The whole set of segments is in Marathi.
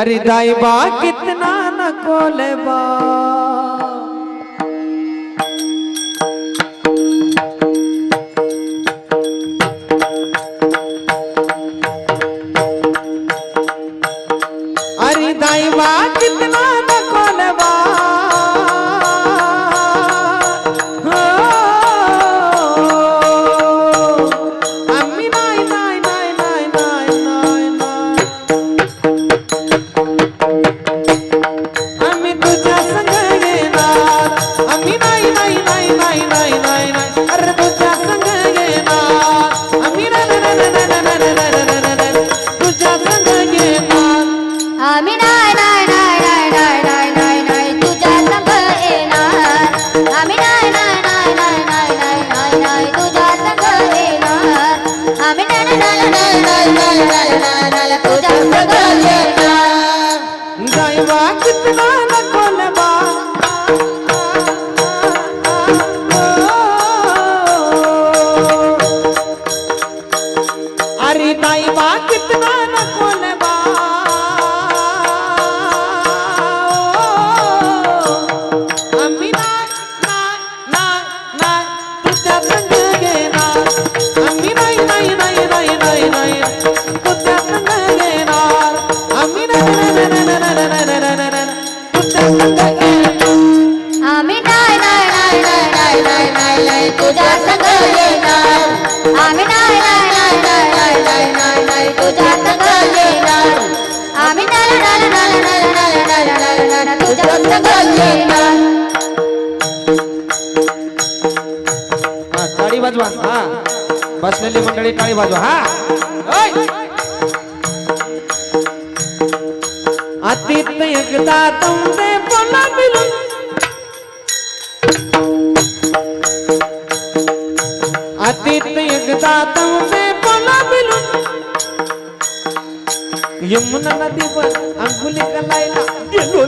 अरे दाई बा कितना न कोले बा। कितना न कोलबा मध्ये टाळी बाजू हा? अतित एकदा तुमचे बोला मिळून. एकदा तुमचे मिळून. यमुना नदीवर अंगुली कलायला गेलो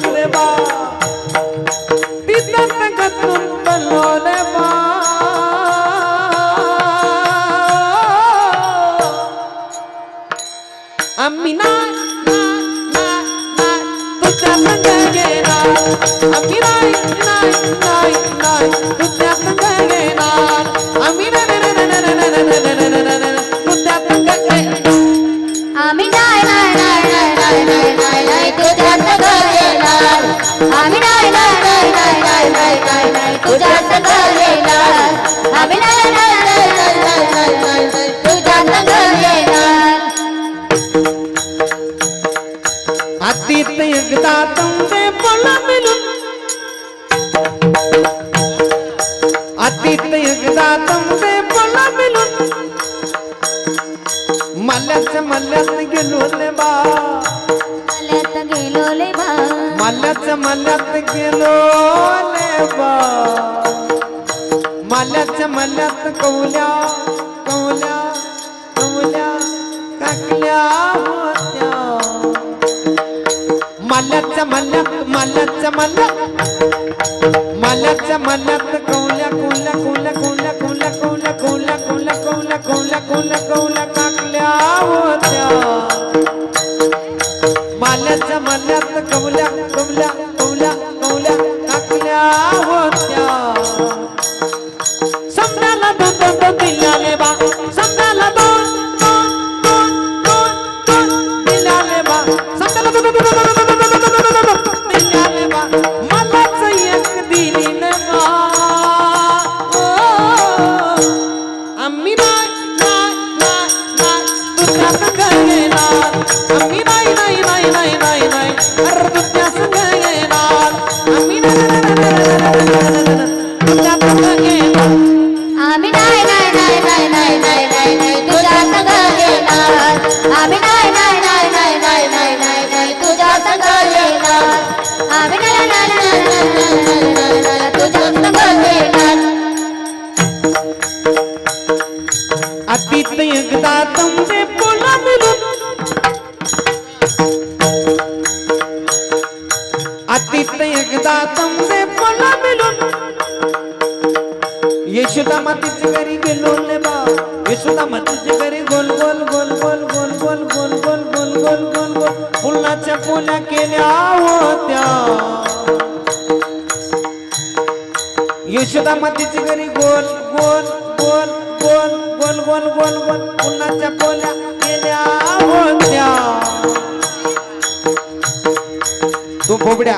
मल्ल्यात मल्ल्यात गेलो ले बा मल्ल्यात गेलो ले बा मल्ल्यात मल्ल्यात गेलो ले बा मल्ल्यात मल्ल्यात कौल्या कौल्या कौल्या काकल्या होत्या मल्ल्यात मल्ल्यात मल्ल्यात मल्यात मल्ल्यात मल्ल्यात कौल्या कौल्या कौल्या कौल्या कौल्या कौल्या कौल्या कौल्या कौल्या कौल्या कौल्या कौल्या काकल्या मनात कवल्या मातीत एकदा तमसे मला मिळून येशुदा मातीचे घरी गेलो ने बा येशुदा मातीचे घरी गोल गोल गोल गोल गोल गोल गोल गोल गोल गोल गोल गोल फुलाच्या फुला केल्या होत्या यशोदा मातीची घरी गोल गोल गोल गोल गोल गोल गोल गोल पुन्हाच्या पोल्या केल्या होत्या तू भोबड्या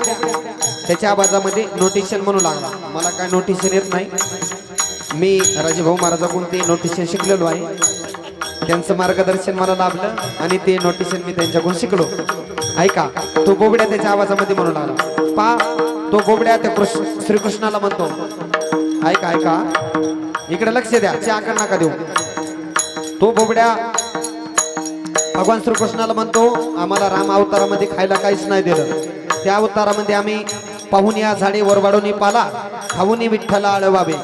त्याच्या आवाजामध्ये नोटिशन म्हणू लागला. मला काय नोटिशन येत नाही. मी राजेभाऊ महाराजाकडून ते नोटिशन शिकलेलो आहे. त्यांचं मार्गदर्शन मला लाभलं आणि ते नोटिशन मी त्यांच्याकडून शिकलो. ऐका तो बोबड्या त्याच्या आवाजामध्ये म्हणू लागला. पा तो बोबड्या त्या कृष्ण श्रीकृष्णाला म्हणतो. ऐका ऐका इकडे लक्ष द्या. आकार नका देऊ? तो बोबड्या भगवान श्रीकृष्णाला म्हणतो आम्हाला राम अवतारामध्ये खायला काहीच नाही दिलं. त्या अवतारामध्ये आम्ही पाहून या झाडे वरवाडून पाला. खाऊन विठ्ठला आळवावे.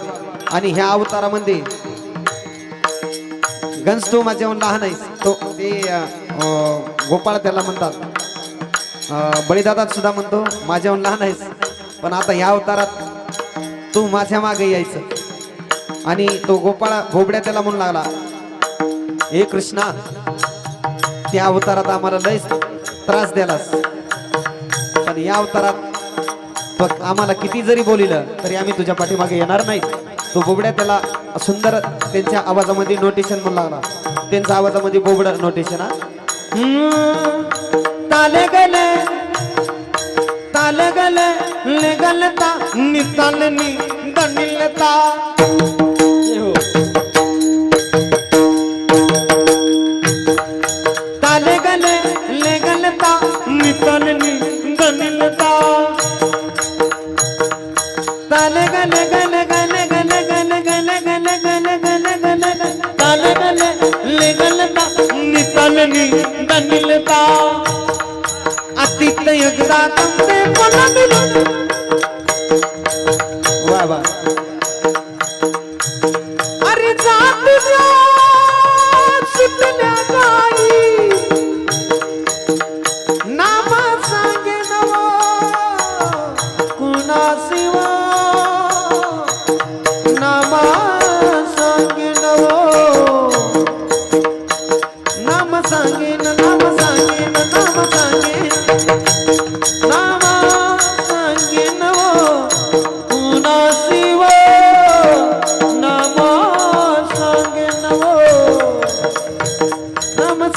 आणि ह्या अवतारामध्ये गंज तू माझ्याहून लहान आहेस तो ते गोपाळ त्याला म्हणतात. बळीदादात सुद्धा म्हणतो माझ्याहून लहान आहेस पण आता ह्या अवतारात तू माझ्या मागे यायचं. आणि तो गोपाळ भोबड्या त्याला म्हणू लागला हे कृष्णा त्या अवतारात आम्हाला लयच त्रास द्यालास. पण या अवतारात बघ आम्हाला किती जरी बोलिलं तरी आम्ही तुझ्या पाठीमागे येणार नाही तो बोबड्या त्याला सुंदर त्यांच्या आवाजामध्ये नोटेशन म्हणू लागला. त्यांच्या आवाजामध्ये बोबड नोटेशन हा. ताले गले ताले गले ले गलता नि दनिलता जननी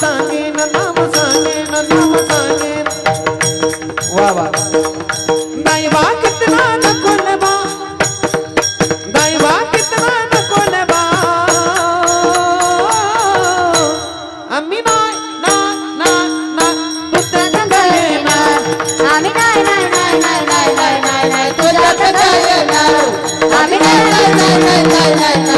सांगेन नाम सांगेन नाम सांगेन वा वा दैवा कितना न कोलबा दैवा कितना न कोलबा आम्ही नाही ना ना ना दुसऱ्याचं गळेणार आम्ही नाही नाही नाही नाही नाही नाही नाही तुझ्याचं गळेणार आम्ही नाही नाही नाही नाही नाही